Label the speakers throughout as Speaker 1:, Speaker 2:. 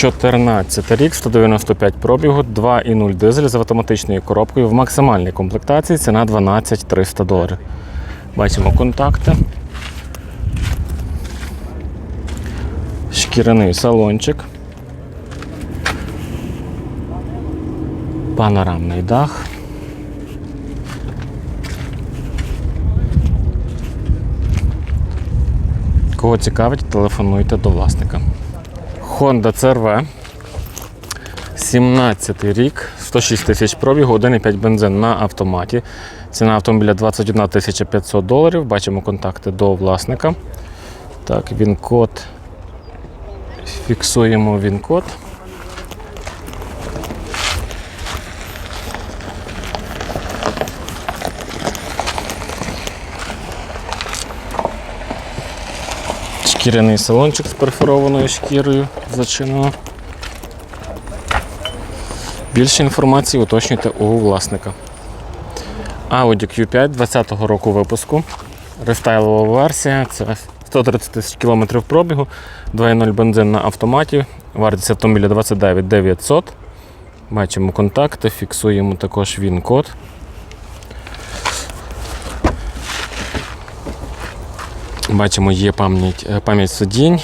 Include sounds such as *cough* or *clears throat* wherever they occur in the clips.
Speaker 1: 14 рік, 195 пробігу, 2,0 дизель з автоматичною коробкою в максимальній комплектації. Ціна 12 300 доларів. Бачимо контакти. Шкіряний салончик. Панорамний дах. Кого цікавить, телефонуйте до власника. Honda CRV. 17 рік, 106 тисяч пробігу, 1,5 бензин на автоматі. Ціна автомобіля 21 500 доларів. Бачимо контакти до власника. Так, він код. Фіксуємо він код. Шкіряний салончик з перфорованою шкірою зачинено. Більше інформації уточнюйте у власника. Audi Q5 20-го року випуску. Рестайлова версія. Це 130 тисяч кілометрів пробігу, 2.0 бензин на автоматі. Вартість автомобіля 29 900. Бачимо контакти, фіксуємо також він-код. Бачимо, є пам'ять е, пам'ять сидінь,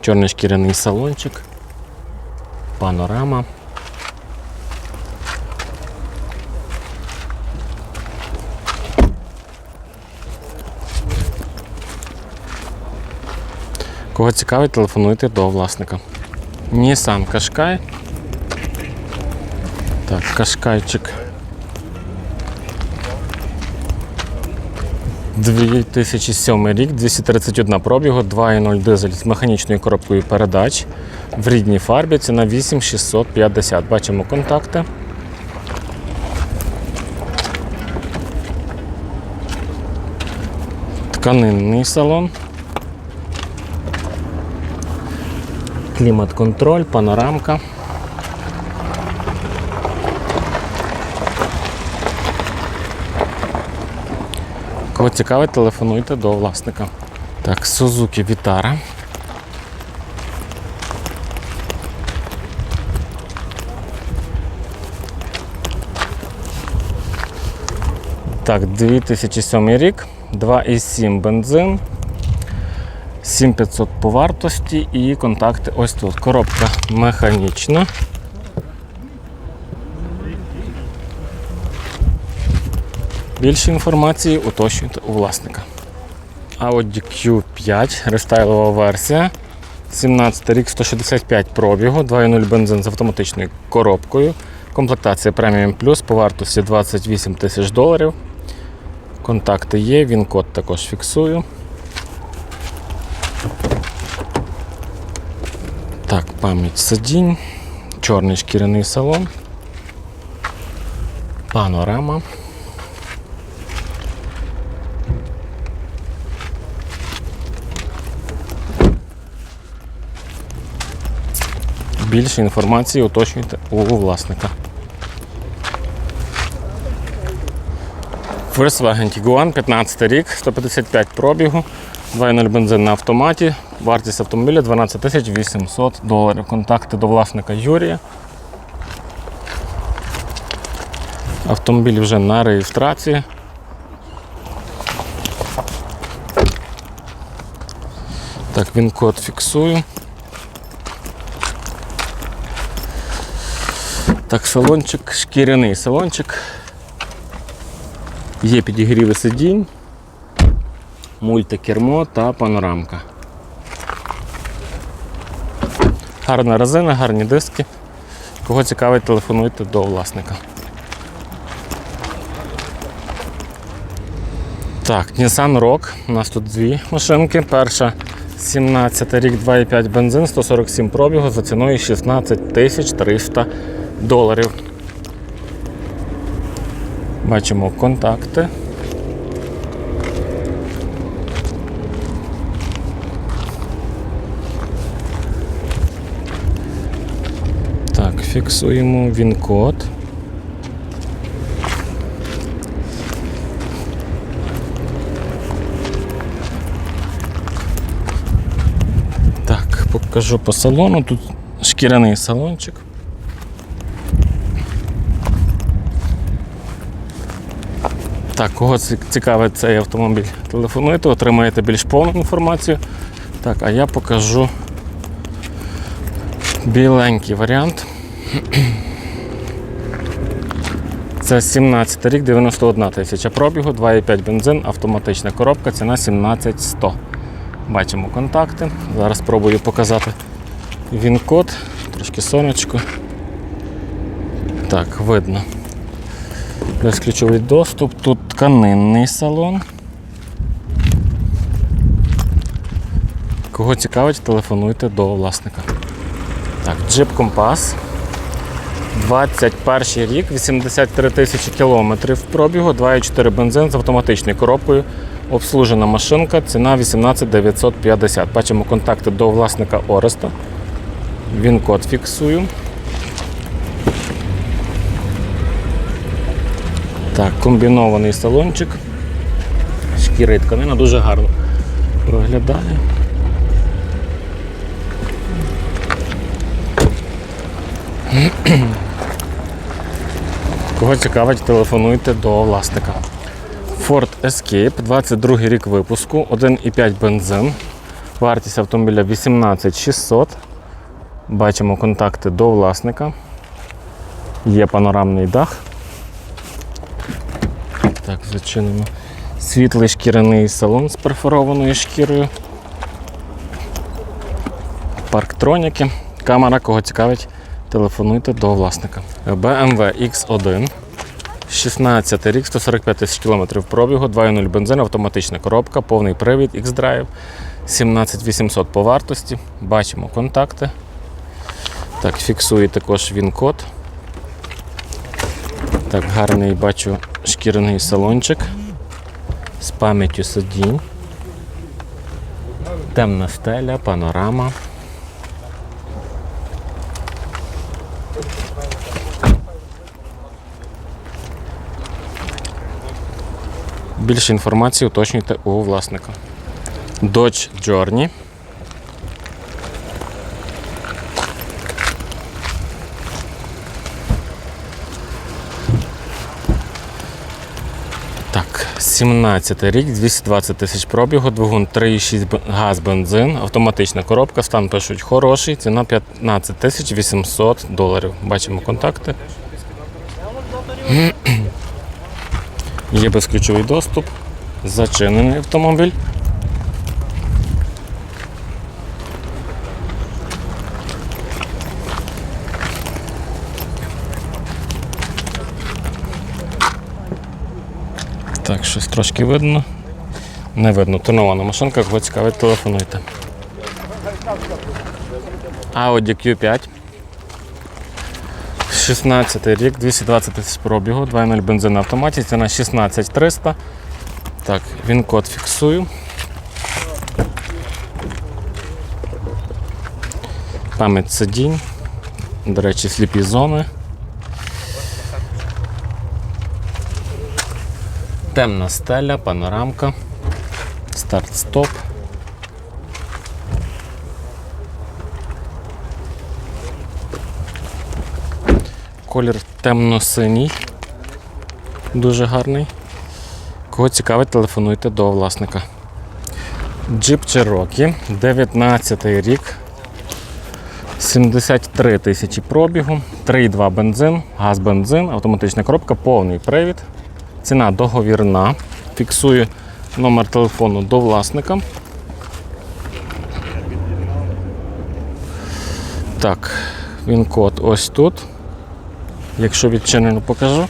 Speaker 1: чорний шкіряний салончик, панорама. Кого цікавить, телефонуйте до власника. Nissan Qashqai. Так, Кашкайчик 2007 рік, 231 пробігу, 2.0 дизель з механічною коробкою передач в рідній фарбі. Ціна 8650. Бачимо контакти. Тканинний салон. Клімат-контроль, панорамка. Кого цікавить, телефонуйте до власника. Так, Suzuki Vitara. Так, 2007 рік, 2,7 бензин, 7500 по вартості і контакти ось тут. Коробка механічна. Більше інформації уточнюйте у власника. Audi Q5, рестайлова версія. 17 рік 165 пробігу, 2.0 бензин з автоматичною коробкою. Комплектація Premium Plus по вартості 28 тисяч доларів. Контакти є, він код також фіксую. Так, пам'ять сидінь, чорний шкіряний салон, панорама. Більше інформації уточнюйте у власника. Volkswagen Tiguan, 15 рік, 155 пробігу, 2.0 бензин на автоматі. Вартість автомобіля 12 800 доларів. Контакти до власника Юрія. Автомобіль вже на реєстрації. Так, він код фіксую. Так, салончик, шкіряний салончик. Є підігріви сидінь, мультикермо та панорамка. Гарна резина, гарні диски. Кого цікавить, телефонуйте до власника. Так, Nissan Rogue. У нас тут дві машинки. Перша 17 рік 2,5 бензин, 147 пробігу за ціною 16 тисяч 300 доларів. Бачимо контакти. Так, фіксуємо він-код. Так, покажу по салону. Тут шкіряний салончик. Так, кого ці- цікавить цей автомобіль, телефонуйте, отримаєте більш повну інформацію. Так, а я покажу біленький варіант. *clears throat* Це 17 рік, 91 тисяча пробігу, 2,5 бензин, автоматична коробка, ціна 17100. Бачимо контакти. Зараз спробую показати він-код, трошки сонечко. Так, видно. Безключовий доступ, тут тканинний салон. Кого цікавить, телефонуйте до власника. Так, джип компас. 21 рік, 83 тисячі кілометрів пробігу, 2,4 бензин з автоматичною коробкою. Обслужена машинка, ціна 18 950. Бачимо контакти до власника Ореста. Він код фіксую. Так, комбінований салончик. Шкіра і тканина дуже гарно проглядає. Кого цікавить, телефонуйте до власника. Ford Escape, 22 рік випуску, 1,5 бензин. Вартість автомобіля 18600. Бачимо контакти до власника. Є панорамний дах. Так, зачинимо. Світлий шкіряний салон з перфорованою шкірою. Парктроніки. Камера, кого цікавить, телефонуйте до власника. BMW X1. 16 рік, 145 тисяч кілометрів пробігу, 2.0 бензин, автоматична коробка, повний привід, X-Drive, 17800 по вартості. Бачимо контакти. Так, фіксує також він-код. Так, гарний бачу шкіряний салончик з пам'яттю сидінь. Темна стеля, панорама. Більше інформації уточнюйте у власника. Dodge Journey. Так, 17 рік, 220 тисяч пробігу, двигун 3,6 газ бензин, автоматична коробка, стан пишуть хороший, ціна 15 тисяч 800 доларів. Бачимо контакти. Є безключовий доступ, зачинений автомобіль. Так, щось трошки видно. Не видно. Тонована машинка, кого цікавить, телефонуйте. Audi Q5. 16 рік, 220 тисяч пробігу, 2.0 бензин на автоматі, ціна 16300. Так, він код фіксую. Пам'ять сидінь. До речі, сліпі зони. Темна стеля, панорамка. Старт-стоп. Колір темно-синій. Дуже гарний. Кого цікавить, телефонуйте до власника. Jeep Cherokee, 19 рік. 73 тисячі пробігу, 3,2 бензин, газ бензин, автоматична коробка, повний привід. Ціна договірна. Фіксую номер телефону до власника. Так, він код ось тут. Якщо відчинено, покажу.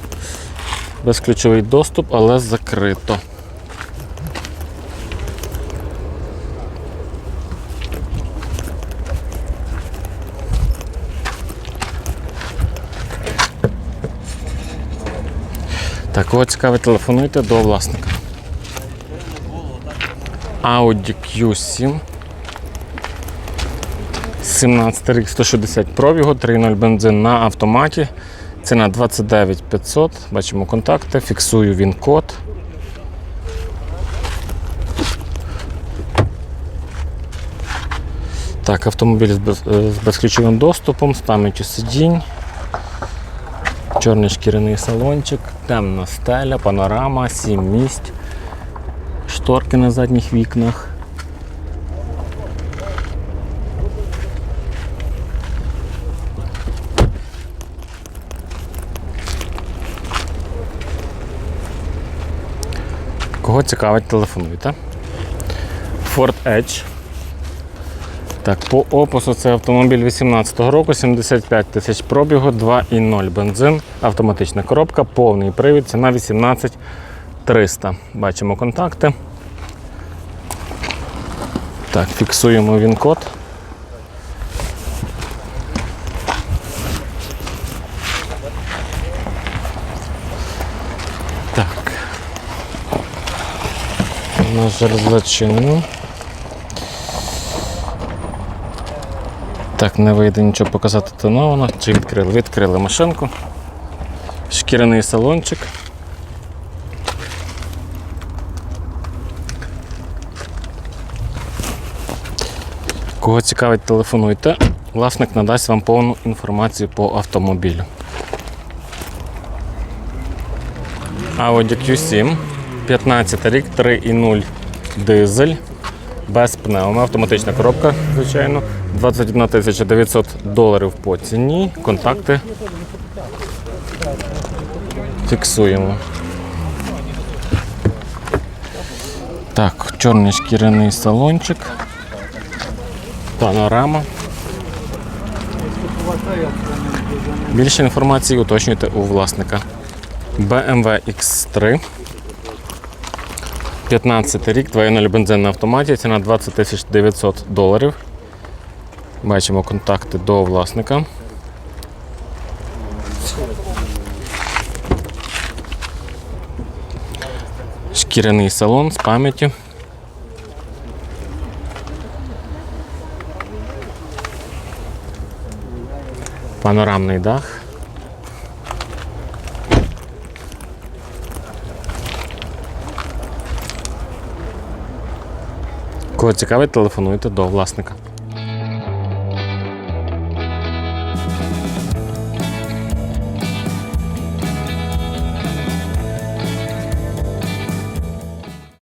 Speaker 1: Безключовий доступ, але закрито. Так, кого цікавить, телефонуйте до власника. Audi Q7. 17 рік 160 пробігу, 3.0 бензин на автоматі. Ціна 29 500. Бачимо контакти, фіксую він код. Так, автомобіль з, е, безключовим доступом, з пам'яттю сидінь. Чорний шкіряний салончик, темна стеля, панорама, 7 місць, шторки на задніх вікнах. Кого цікавить, телефонуйте. Ford Edge. Так, по опису це автомобіль 18-го року, 75 тисяч пробігу, 2,0 бензин, автоматична коробка, повний привід, ціна 18 300. Бачимо контакти. Так, фіксуємо він код. Так. На зачинено. Так, не вийде нічого показати тоновано. Чи відкрили? Відкрили машинку. Шкіряний салончик. Кого цікавить, телефонуйте. Власник надасть вам повну інформацію по автомобілю. Audi Q7, 15 рік, 3,0 дизель, без пневми, автоматична коробка, звичайно. 21 900 доларів по ціні. Контакти фіксуємо. Так, чорний шкіряний салончик. Панорама. Більше інформації уточнюйте у власника. BMW X3. 15 рік, 2.0 бензин на автоматі, ціна 20 900 доларів. Бачимо контакти до власника. Шкіряний салон з пам'яттю. Панорамний дах. Кого цікавить, телефонуйте до власника.